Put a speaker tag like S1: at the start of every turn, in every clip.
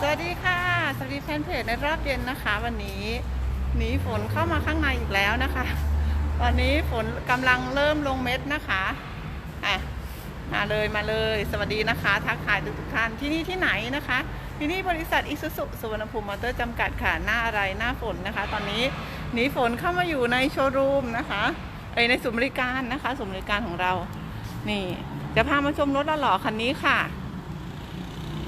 S1: สวัสดีค่ะ สวัสดีแฟนเพจในรอบเย็นนะคะ วันนี้หนีฝนเข้ามาข้างในอีกแล้วนะคะตอนนี้ฝนกำลังเริ่มลงเม็ดนะคะอะมาเลยมาเลย สวัสดีนะคะ ทักทายทุกท่านที่นี่ที่ไหนนะคะ ที่นี่บริษัทอิสุสุสุวรรณภูมิมอเตอร์จำกัดค่ะหน้าอะไรหน้าฝนนะคะ ตอนนี้หนีฝนเข้ามาอยู่ในโชว์รูมนะคะเอ้ในศูนย์บริการนะคะศูนย์บริการของเรา นี่ จะพามาชมรถหล่อคันนี้ค่ะ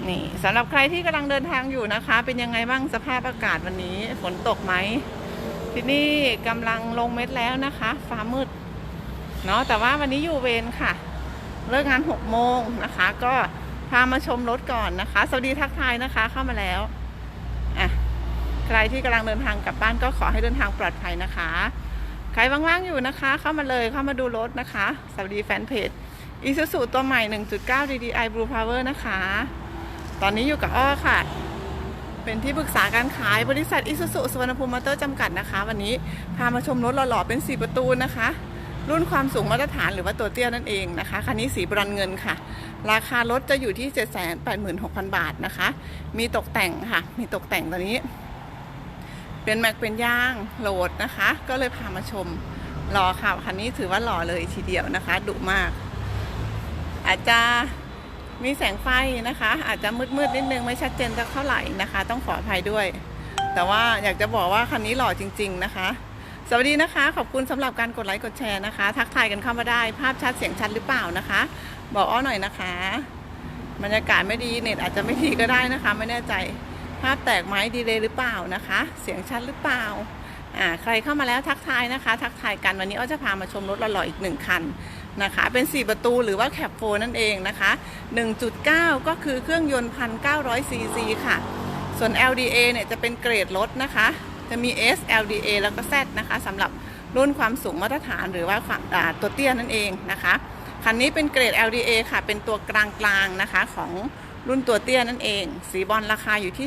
S1: นี่สำหรับใครที่กำลังเดินทางอยู่นะคะ เป็นยังไงบ้างสภาพอากาศวันนี้ ฝนตกไหมที่นี่กำลังลงเม็ดแล้วนะคะ ฟ้ามืดเนาะแต่ว่าวันนี้อยู่เวรค่ะ เลิกงาน6โมงนะคะ ก็พามาชมรถก่อนนะคะ สวัสดีทักทายนะคะเข้ามาแล้วอะใครที่กำลังเดินทางกลับบ้านก็ขอให้เดินทางปลอดภัยนะคะ ใครว่างๆอยู่นะคะ เข้ามาเลยเข้ามาดูรถนะคะ สวัสดีแฟนเพจอีซูซูตัวใหม่ 1.9 DDI Blue Power นะคะ ตอนนี้อยู่กับอ้อค่ะ เป็นที่ปรึกษาการขายบริษัทอิสุสุสวนภูมิมอเตอร์จำกัดนะคะ วันนี้พามาชมรถหล่อๆเป็น 4 ประตูนะคะ รุ่นความสูงมาตรฐานหรือว่าตัวเตี้ยนั่นเองนะคะคันนี้สีบรอนเงินค่ะ ราคารถจะอยู่ที่ 786,000 บาทนะคะ มีตกแต่งค่ะ มีตกแต่งตอนนี้ เป็นแม็กเป็นย่างโหลดนะคะ ก็เลยพามาชมหล่อค่ะคันนี้ถือว่าหล่อเลยทีเดียวนะคะดุมาก อาจจะ มีแสงไฟนะคะ อาจจะมืดๆนิดนึงไม่ชัดเจนสักเท่าไหร่นะคะ ต้องขออภัยด้วย แต่ว่าอยากจะบอกว่าคันนี้หล่อจริง ๆ นะคะ สวัสดีนะคะ ขอบคุณสำหรับการกดไลค์กดแชร์นะคะ ทักทายกันเข้ามาได้ ภาพชัดเสียงชัดหรือเปล่านะคะ บอกอ้อหน่อยนะคะบรรยากาศไม่ดีเน็ตอาจจะไม่ดีก็ได้นะคะ ไม่แน่ใจภาพแตกไหมดีเลยหรือเปล่านะคะ เสียงชัดหรือเปล่าอ่าใครเข้ามาแล้วทักทายนะคะ ทักทายกันวันนี้อ้อจะพามาชมรถหล่อๆอีกหนึ่งคัน นะคะ เป็น 4 ประตูหรือว่าแคปโฟนั่นเองนะคะ 1.9 ก็คือเครื่องยนต์ 1,900 ซีซีค่ะ ส่วน LDA เนี่ยจะเป็นเกรดรถนะคะ จะมี S LDA แล้วก็ Z นะคะสำหรับรุ่นความสูงมาตรฐานหรือว่าาตัวเตี้ยนั่นเองนะคะ คันนี้เป็นเกรด LDA ค่ะ เป็นตัวกลางๆนะคะของรุ่นตัวเตี้ยนั่นเอง สีบอลราคาอยู่ที่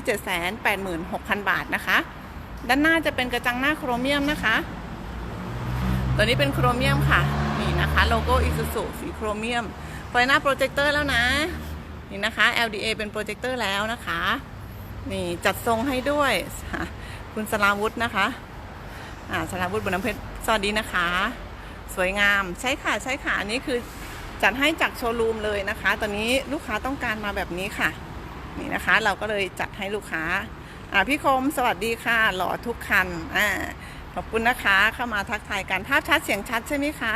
S1: 786,000 บาทนะคะ ด้านหน้าจะเป็นกระจังหน้าโครเมียมนะคะ ตัวนี้เป็นโครเมียมค่ะ นะคะ โลโก้อิซูซุสีโครเมียมไฟหน้าโปรเจคเตอร์แล้วนะ นี่นะคะ LDA เป็นโปรเจคเตอร์แล้วนะคะ นี่จัดทรงให้ด้วย คุณสลาวุธนะคะอ่าสลาวุธบุญน้ำเพชรสวัสดีนะคะ สวยงามใช่ค่ะใช่ค่ะอันนี้คือจัดให้จากโชว์รูมเลยนะคะ ตอนนี้ลูกค้าต้องการมาแบบนี้ค่ะ นี่นะคะ เราก็เลยจัดให้ลูกค้าอ่าพี่คมสวัสดีค่ะ หล่อทุกคันอ่าขอบคุณนะคะเข้ามาทักทายกันภาพชัดเสียงชัดใช่ไหมคะ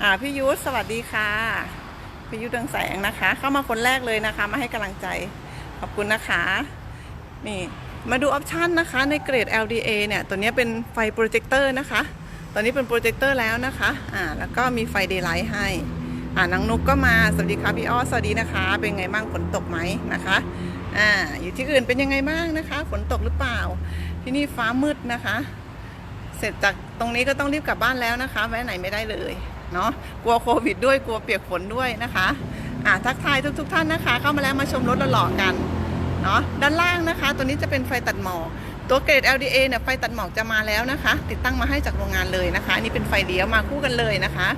S1: อ่าพี่ยุทธสวัสดีค่ะพี่ยุทธเรืองแสงนะคะ เข้ามาคนแรกเลยนะคะ มาให้กำลังใจขอบคุณนะคะนี่มาดูออปชันนะคะในเกรด LDA เนี่ยตัวนี้เป็นไฟโปรเจคเตอร์นะคะตอนนี้เป็นโปรเจคเตอร์แล้วนะคะอ่าแล้วก็มีไฟเดย์ไลท์ให้อ่านางนุกก็มาสวัสดีค่ะพี่อ้อสวัสดีนะคะ เป็นไงบ้างฝนตกไหมนะคะอ่าอยู่ที่อื่นเป็นยังไงบ้างนะคะ ฝนตกหรือเปล่า ที่นี่ฟ้ามืดนะคะ เสร็จจากตรงนี้ก็ต้องรีบกลับบ้านแล้วนะคะแวะไหนไม่ได้เลย เนาะกลัวโควิดด้วยกลัวเปียกฝนด้วยนะคะอ่าทักทายทุกๆทท่านนะคะ เข้ามาแล้วมาชมรถหล่อๆกันเนาะด้านล่างนะคะ ตัวนี้จะเป็นไฟตัดหมอกตัวเกรด LDA เนี่ยไฟตัดหมอกจะมาแล้วนะคะ ติดตั้งมาให้จากโรงงานเลยนะคะอันนี้เป็นไฟเลี้ยวมาคู่กันเลยนะคะ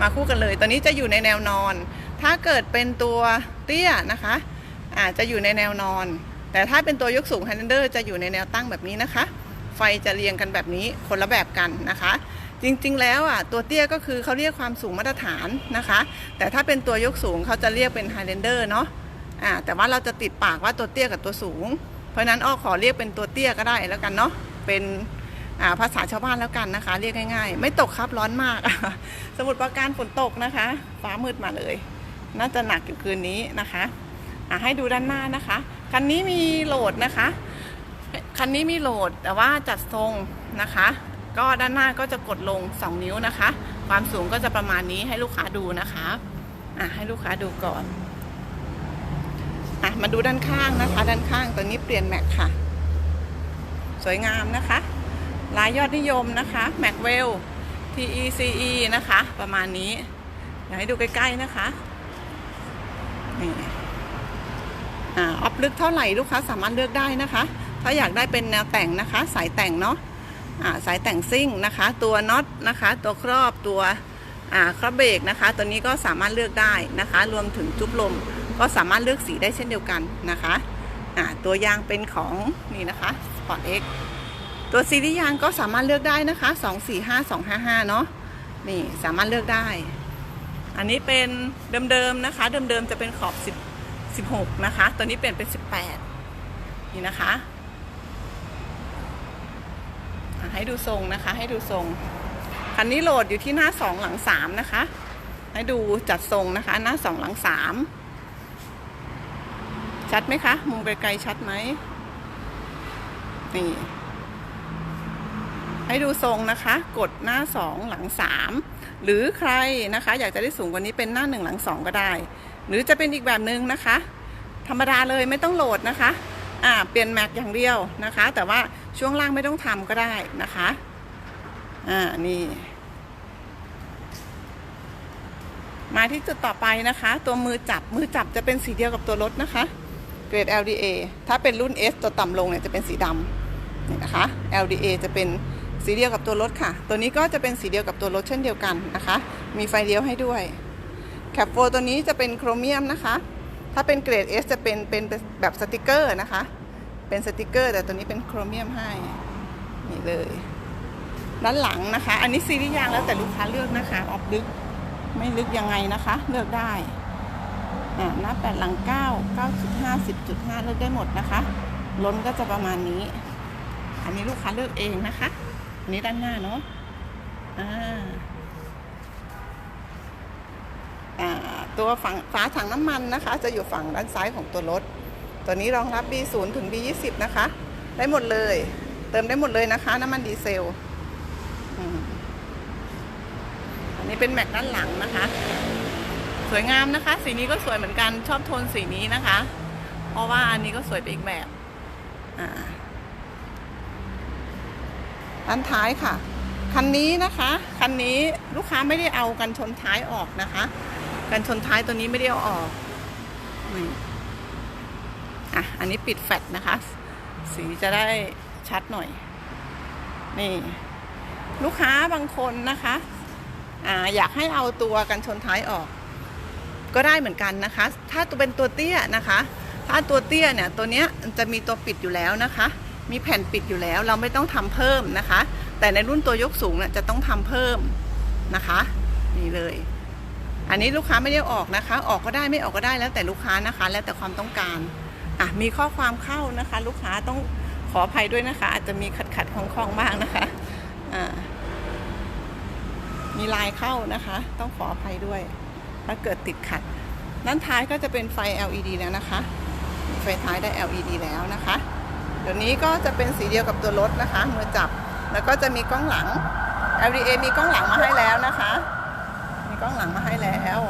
S1: มาคู่กันเลย ตัวนี้จะอยู่ในแนวนอน ถ้าเกิดเป็นตัวเตี้ยนะคะอาจจะอยู่ในแนวนอน แต่ถ้าเป็นตัวยกสูง Highlander จะอยู่ในแนวตั้งแบบนี้นะคะ ไฟจะเรียงกันแบบนี้คนละแบบกันนะคะ จริงๆ แล้วอะตัวเตี้ยก็คือเขาเรียกความสูงมาตรฐานนะคะ แต่ถ้าเป็นตัวยกสูงเขาจะเรียกเป็น Highlander เนาะอ่าแต่ว่าเราจะติดปากว่าตัวเตี้ยกับตัวสูง เพราะนั้นอ้อขอเรียกเป็นตัวเตี้ยก็ได้แล้วกันเนาะเป็นอ่าภาษาชาวบ้านแล้วกันนะคะ เรียกง่าย ๆ ไม่ตกครับร้อนมาก สมุทรปราการฝนตกนะคะฟ้ามืดมาเลย น่าจะหนักอยู่คืนนี้นะคะอะให้ดูด้านหน้านะคะคันนี้มีโหลดนะคะคันนี้มีโหลดแต่ว่าจัดทรงนะคะ ก็ด้านหน้าก็จะกดลง 2 นิ้วนะคะ ความสูงก็จะประมาณนี้ให้ลูกค้าดูนะคะอะให้ลูกค้าดูก่อนอะมาดูด้านข้างนะคะ ด้านข้างตัวนี้เปลี่ยนแม็กค่ะ สวยงามนะคะลายยอดนิยมนะคะแม็กเวล TECE นะคะ ประมาณนี้ อยากให้ดูใกล้ๆนะคะนี่อ่าออฟลึกเท่าไหร่ลูกค้าสามารถเลือกได้นะคะ ถ้าอยากได้เป็นแนวแต่งนะคะ สายแต่งเนาะ สายแต่งซิ่งนะคะ ตัวน็อตนะคะ ตัวครอบตัวอ่าครอบเบรกนะคะ ตัวนี้ก็สามารถเลือกได้นะคะ รวมถึงจุบลมก็สามารถเลือกสีได้เช่นเดียวกันนะคะตัวยางเป็นของนี่นะคะ Sport X ตัวซีรีส์ยางก็สามารถเลือกได้นะคะ 245 255 เนาะนี่สามารถเลือกได้ อันนี้เป็นเดิมๆนะคะ เดิมๆจะเป็นขอบ 10 16 นะคะ ตัวนี้เปลี่ยนเป็น 18 นี่นะคะอะ ให้ดูทรงนะคะ ให้ดูทรง คันนี้โหลดอยู่ที่หน้า2หลัง3นะคะ ให้ดูจัดทรงนะคะ หน้า2หลัง3ชัดไหมคะ มุมไกลๆชัดไหมนี่ให้ดูทรงนะคะ กดหน้า 2 หลัง 3 หรือใครนะคะ อยากจะได้สูงกว่านี้เป็นหน้า 1 หลัง 2 ก็ได้ หรือจะเป็นอีกแบบหนึ่งนะคะ ธรรมดาเลยไม่ต้องโหลดนะคะ อ่า เปลี่ยนแม็กอย่างเดียวนะคะ แต่ว่า ช่วงล่างไม่ต้องทำก็ได้นะคะ อ่า นี่ มาที่จุดต่อไปนะคะ ตัวมือจับ มือจับจะเป็นสีเดียวกับตัวรถนะคะ เกรด LDA ถ้าเป็นรุ่น S ตัวต่ำลงเนี่ยจะเป็นสีดำนี่นะคะ LDA จะเป็นสีเดียวกับตัวรถค่ะ ตัวนี้ก็จะเป็นสีเดียวกับตัวรถเช่นเดียวกันนะคะ มีไฟเลี้ยวให้ด้วย แคปโฟตัวนี้จะเป็นโครเมียมนะคะ ถ้าเป็นเกรด S จะเป็นเป็นแบบสติกเกอร์นะคะ เป็นสติกเกอร์ แต่ตัวนี้เป็นโครเมียมให้นี่เลยด้านหลังนะคะ อันนี้ซีรีส์ยางแล้วแต่ลูกค้าเลือกนะคะ ออกลึกไม่ลึกยังไงนะคะ เลือกได้หน้าแปดหลังเก้าเก้าจุดห้าสิบจุดห้าเลือกได้หมดนะคะ ล้นก็จะประมาณนี้ อันนี้ลูกค้าเลือกเองนะคะอันนี้ด้านหน้าเนาะอ่าอ่าตัวฝั่งฝาถังน้ำมันนะคะ จะอยู่ฝั่งด้านซ้ายของตัวรถ ตัวนี้รองรับ B0 ถึง B20 นะคะ ได้หมดเลย เติมได้หมดเลยนะคะ น้ำมันดีเซลอันนี้เป็นแม็กด้านหลังนะคะ สวยงามนะคะ สีนี้ก็สวยเหมือนกันชอบโทนสีนี้นะคะ เพราะว่าอันนี้ก็สวยไปอีกแบบด้านท้ายค่ะ คันนี้นะคะ คันนี้ลูกค้าไม่ได้เอากันชนท้ายออกนะคะ กันชนท้ายตัวนี้ไม่ได้เอาออกนี่ อะ อันนี้ปิดแฟลชนะคะ สีจะได้ชัดหน่อย นี่ ลูกค้าบางคนนะคะอ่าอยากให้เอาตัวกันชนท้ายออก ก็ได้เหมือนกันนะคะ ถ้าตัวเป็นตัวเตี้ยนะคะ ถ้าตัวเตี้ยเนี่ยตัวเนี้ยจะมีตัวปิดอยู่แล้วนะคะ มีแผ่นปิดอยู่แล้ว เราไม่ต้องทำเพิ่มนะคะ แต่ในรุ่นตัวยกสูงเนี่ยจะต้องทำเพิ่มนะคะ นี่เลย อันนี้ลูกค้าไม่ได้ออกนะคะ ออกก็ได้ไม่ออกก็ได้แล้วแต่ลูกค้านะคะ แล้วแต่ความต้องการ อะมีข้อความเข้านะคะ ลูกค้าต้องขออภัยด้วยนะคะ อาจจะมีขัดขัดๆของของบ้างนะคะอ่ามีลายเข้านะคะ ต้องขออภัยด้วย ถ้าเกิดติดขัด ด้านท้ายก็จะเป็นไฟ LED แล้วนะคะ ไฟท้ายได้ LED แล้วนะคะ เดี๋ยวนี้ก็จะเป็นสีเดียวกับตัวรถนะคะ มือจับ แล้วก็จะมีกล้องหลัง LDA มีกล้องหลังมาให้แล้วนะคะ มีกล้องหลังมาให้แล้ว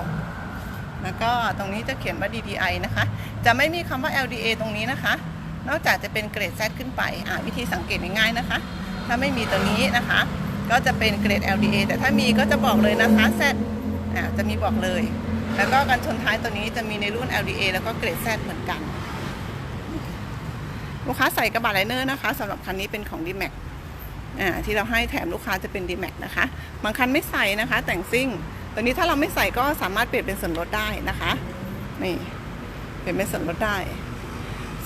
S1: แล้วก็ตรงนี้จะเขียนว่า DPI นะคะ จะไม่มีคำว่า LDA ตรงนี้นะคะ นอกจากจะเป็นเกรด Z ขึ้นไปอ่าวิธีสังเกตง่ายๆนะคะ ถ้าไม่มีตัวนี้นะคะ ก็จะเป็นเกรด LDA แต่ถ้ามีก็จะบอกเลยนะคะ Z อ่าจะมีบอกเลย แล้วก็กันชนท้ายตัวนี้จะมีในรุ่น LDA แล้วก็เกรด Z เหมือนกัน ลูกค้าใส่กระบะไลเนอร์นะคะสำหรับคันนี้เป็นของ d m a x อ่าที่เราให้แถมลูกค้าจะเป็น d m a x นะคะ บางคันไม่ใส่นะคะ แต่งซิ่ง ตัวนี้ถ้าเราไม่ใส่ก็สามารถเปลี่ยนเป็นส่วนลดได้นะคะนี่เปลี่ยนเป็นส่วนลดได้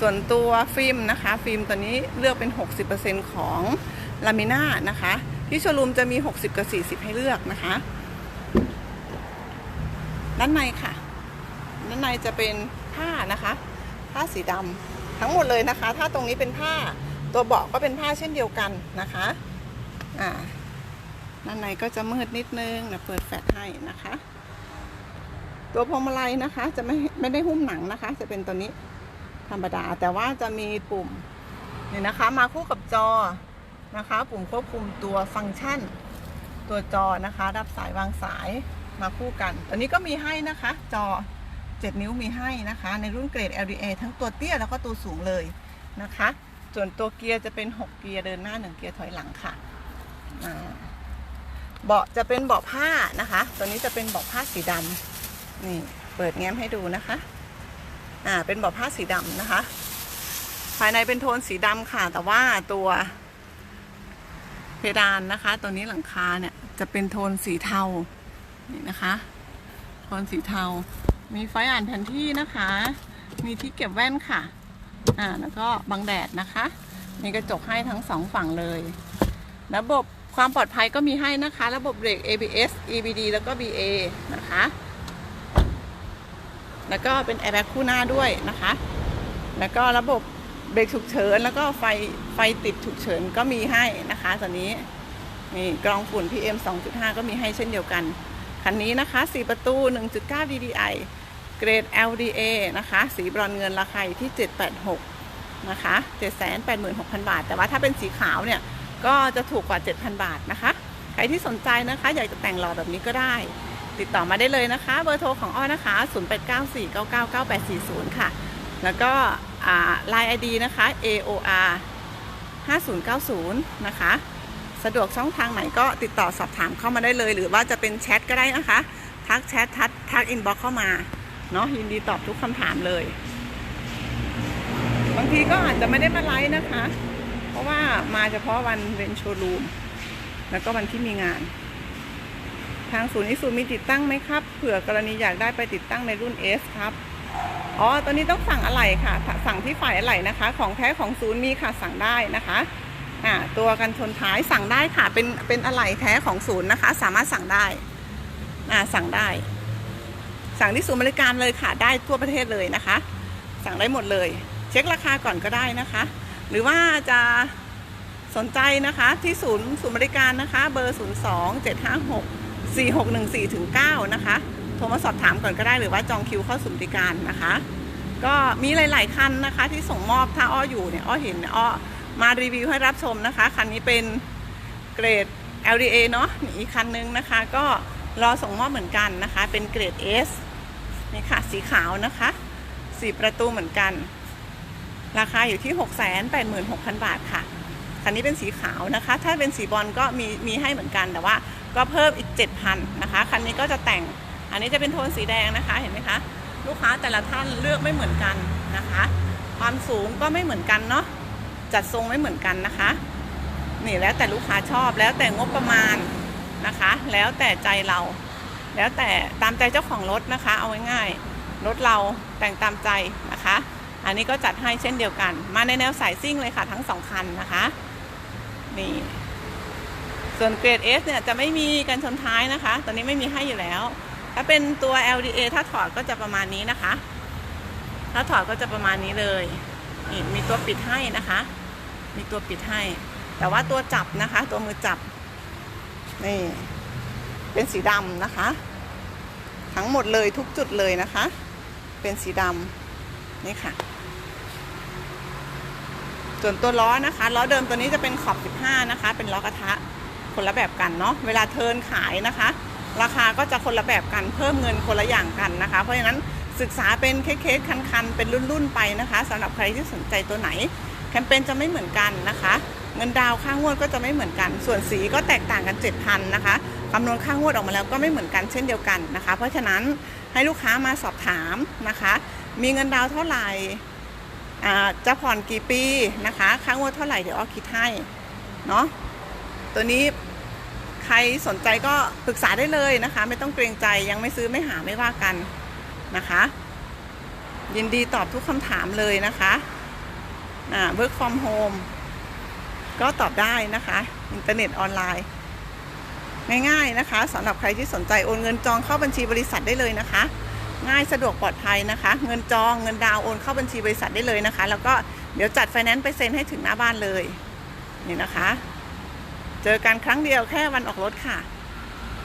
S1: ส่วนตัวฟิล์มนะคะ ฟิล์มตัวนี้เลือกเป็น 60%ของลามิน่านะคะ ที่โชว์รูมจะมี 60 กับ 40 ให้เลือกนะคะด้านในค่ะด้านในจะเป็นผ้านะคะ ผ้าสีดำทั้งหมดเลยนะคะ ถ้าตรงนี้เป็นผ้าตัวเบาะก็เป็นผ้าเช่นเดียวกันนะคะอ่า ด้านในก็จะมืดนิดนึงนะเปิดแฟลชให้นะคะ ตัวพวงมาลัยนะคะ จะไม่ไม่ได้หุ้มหนังนะคะ จะเป็นตัวนี้ธรรมดา แต่ว่าจะมีปุ่มเนี่ยนะคะ มาคู่กับจอนะคะ ปุ่มควบคุมตัวฟังก์ชัน ตัวจอนะคะ รับสายวางสายมาคู่กัน ตัวนี้ก็มีให้นะคะ จอ 7 นิ้วมีให้นะคะ ในรุ่นเกรด LDA ทั้งตัวเตี้ยแล้วก็ตัวสูงเลยนะคะ ส่วนตัวเกียร์จะเป็น 6 เกียร์เดินหน้า 1 เกียร์ถอยหลังค่ะอ่า เบาะจะเป็นเบาะผ้านะคะ ตัวนี้จะเป็นเบาะผ้าสีดำนี่เปิดแง้มให้ดูนะคะ อ่า เป็นเบาะผ้าสีดำนะคะ ภายในเป็นโทนสีดำค่ะ แต่ว่าตัวเพดานนะคะ ตัวนี้หลังคาเนี่ยจะเป็นโทนสีเทา นี่นะคะ โทนสีเทา มีไฟอ่านแผนที่นะคะ มีที่เก็บแว่นค่ะ อ่า แล้วก็บังแดดนะคะ มีกระจกให้ทั้งสองฝั่งเลย ระบบ ความปลอดภัยก็มีให้นะคะ ระบบเบรก ABS EBD แล้วก็ BA นะคะ แล้วก็เป็นแอร์แบ็กคู่หน้าด้วยนะคะ แล้วก็ระบบเบรกฉุกเฉิน แล้วก็ไฟไฟติดฉุกเฉินก็มีให้นะคะตอนนี้นี่กรองฝุ่น PM 2.5 ก็มีให้เช่นเดียวกัน คันนี้นะคะ 4 ประตู 1.9 DDI เกรด LDA นะคะ สีบรอนเงินราคาที่ 786 นะคะ 786,000 บาท แต่ว่าถ้าเป็นสีขาวเนี่ย ก็จะถูกกว่า 7,000 บาทนะคะ ใครที่สนใจนะคะ อยากจะแต่งหล่อแบบนี้ก็ได้ ติดต่อมาได้เลยนะคะ เบอร์โทรของอ้อนะคะ 0894999840 ค่ะ แล้วก็ไลน์ ID นะคะ AOR 5090 นะคะ สะดวกช่องทางไหนก็ติดต่อสอบถามเข้ามาได้เลย หรือว่าจะเป็นแชทก็ได้นะคะ ทักแชททักทักอินบ็อกเข้ามาเนาะยินดีตอบทุกคำถามเลย บางทีก็อาจจะไม่ได้มาไลฟ์นะคะ ราะว่ามาเฉพาะวันเวนโชว์รูม แล้วก็วันที่มีงาน ทางศูนย์อิสูมีติดตั้งไหมครับ เผื่อกรณีอยากได้ไปติดตั้งในรุ่น S ครับ อ๋อตัวนี้ต้องสั่งอะไหล่ค่ะ สั่งที่ฝ่ายอะไหล่นะคะ ของแท้ของศูนย์มีค่ะ สั่งได้นะคะ อ่า ตัวกันชนท้ายสั่งได้ค่ะ เป็น เป็นอะไหล่แท้ของศูนย์นะคะ สามารถสั่งได้ อ่า สั่งได้ สั่งที่ศูนย์บริการเลยค่ะ ได้ทั่วประเทศเลยนะคะ สั่งได้หมดเลย เช็คราคาก่อนก็ได้นะคะ หรือว่าจะสนใจนะคะที่ศูนย์ศูนย์บริการนะคะ เบอร์ 0 2 7 5 6 4 6 1 4ถึง9นะคะ โทรมาสอบถามก่อนก็ได้หรือว่าจองคิวเข้าศูนย์บริการนะคะ ก็มีหลาย ๆ คันนะคะ ที่ส่งมอบถ้าอ้ออยู่เนี่ยอ้อเห็นอ้อมารีวิวให้รับชมนะคะ คันนี้เป็นเกรด LDA เนาะอีกคันนึงนะคะ ก็รอส่งมอบเหมือนกันนะคะ เป็นเกรด S นี่ค่ะสีขาวนะคะสีประตูเหมือนกัน ราคาอยู่ที่ 686,000 บาทค่ะ คันนี้เป็นสีขาวนะคะ ถ้าเป็นสีบอลก็มีมีให้เหมือนกัน แต่ว่าก็เพิ่มอีก 7,000นะคะ คันนี้ก็จะแต่ง อันนี้จะเป็นโทนสีแดงนะคะ เห็นไหมคะ ลูกค้าแต่ละท่านเลือกไม่เหมือนกันนะคะ ความสูงก็ไม่เหมือนกันเนาะ จัดทรงไม่เหมือนกันนะคะ นี่แล้วแต่ลูกค้าชอบ แล้วแต่งบประมาณนะคะ แล้วแต่ใจเรา แล้วแต่ตามใจเจ้าของรถนะคะ เอาง่ายๆรถเราแต่งตามใจนะคะ อันนี้ก็จัดให้เช่นเดียวกัน มาในแนวสายซิ่งเลยค่ะทั้งสองคันนะคะนี่ส่วนเกรด S เนี่ยจะไม่มีกันชนท้ายนะคะ ตอนนี้ไม่มีให้อยู่แล้ว ถ้าเป็นตัว LDA ถ้าถอดก็จะประมาณนี้นะคะ ถ้าถอดก็จะประมาณนี้เลยนี่มีตัวปิดให้นะคะ มีตัวปิดให้ แต่ว่าตัวจับนะคะ ตัวมือจับ นี่ เป็นสีดำนะคะ ทั้งหมดเลยทุกจุดเลยนะคะ เป็นสีดำ นี่ค่ะ ส่วนตัวล้อนะคะล้อเดิมตัวนี้จะเป็นขอบ 15 นะคะ เป็นล้อกระทะคนละแบบกันเนาะเวลาเทินขายนะคะ ราคาก็จะคนละแบบกันเพิ่มเงินคนละอย่างกันนะคะ เพราะฉะนั้นศึกษาเป็นเคสๆคันๆเป็นรุ่นๆไปนะคะสำหรับใครที่สนใจตัวไหน แคมเปญจะไม่เหมือนกันนะคะ เงินดาวค่างวดก็จะไม่เหมือนกัน ส่วนสีก็แตกต่างกัน 7,000นะคะคำนวณค่างวดออกมาแล้วก็ไม่เหมือนกันเช่นเดียวกันนะคะ เพราะฉะนั้นให้ลูกค้ามาสอบถามนะคะ มีเงินดาวเท่าไหร่จะผ่อนกี่ปีนะคะค่างวดเท่าไหร่เดี๋ยวอ้อคิดให้เนาะตัวนี้ใครสนใจก็ปรึกษาได้เลยนะคะ ไม่ต้องเกรงใจยังไม่ซื้อไม่หาไม่ว่ากันนะคะ ยินดีตอบทุกคำถามเลยนะคะอ่า work from home ก็ตอบได้นะคะ อินเทอร์เน็ตออนไลน์ ง่ายๆนะคะสำหรับใครที่สนใจโอนเงินจองเข้าบัญชีบริษัทได้เลยนะคะ ง่ายสะดวกปลอดภัยนะคะ เงินจองเงินดาวโอนเข้าบัญชีบริษัทได้เลยนะคะ แล้วก็เดี๋ยวจัดไฟแนนซ์ไปเซ็นให้ถึงหน้าบ้านเลย นี่นะคะ เจอกันครั้งเดียวแค่วันออกรถค่ะ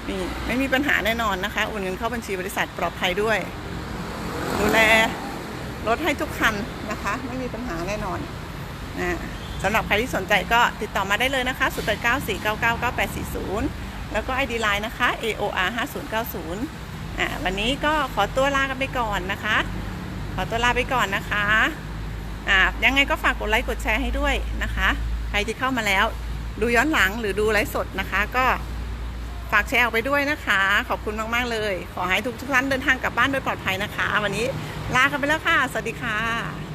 S1: นี่ไม่มีปัญหาแน่นอนนะคะโอนเงินเข้าบัญชีบริษัทปลอดภัยด้วย ดูแลรถให้ทุกคันนะคะ ไม่มีปัญหาแน่นอนนะสำหรับใครที่สนใจก็ติดต่อมาได้เลยนะคะ0 8 9 4 9 9 9 8 4 0 แล้วก็ ID Line นะคะ AOR 5090 อ่าวันนี้ก็ขอตัวลากันไปก่อนนะคะ ขอตัวลาไปก่อนนะคะอ่ายังไงก็ฝากกดไลค์กดแชร์ให้ด้วยนะคะ ใครที่เข้ามาแล้ว ดูย้อนหลังหรือดูไลฟ์สดนะคะ ก็ฝากแชร์ออกไปด้วยนะคะ ขอบคุณมาก ๆ เลย ขอให้ทุกทุกท่านเดินทางกลับบ้านโดยปลอดภัยนะคะ วันนี้ลากันไปแล้วค่ะ สวัสดีค่ะ